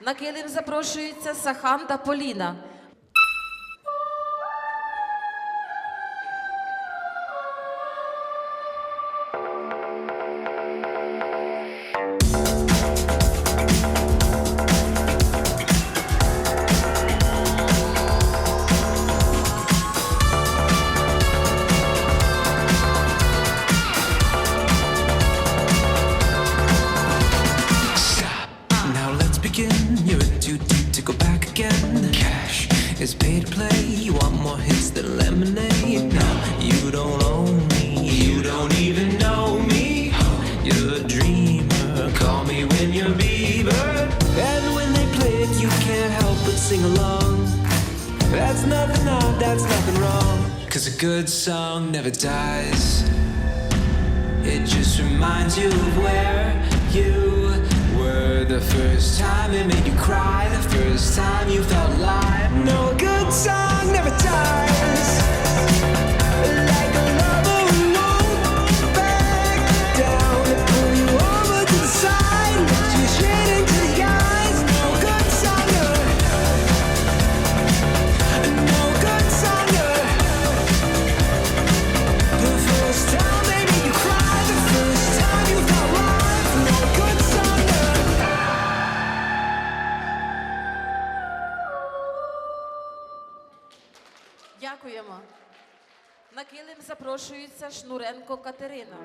На килим запрошуються Сахан та Поліна. Now begin. You're in too deep to go back again. Cash is paid to play. You want more hits than lemonade. No, you don't own me. You don't even know me. You're a dreamer. Call me when you're Bieber. And when they play it, you can't help but sing along. That's nothing odd, that's nothing wrong. Cause a good song never dies. It just reminds you of where first time you felt Дякуємо. На килим запрошується Шнуренко Катерина.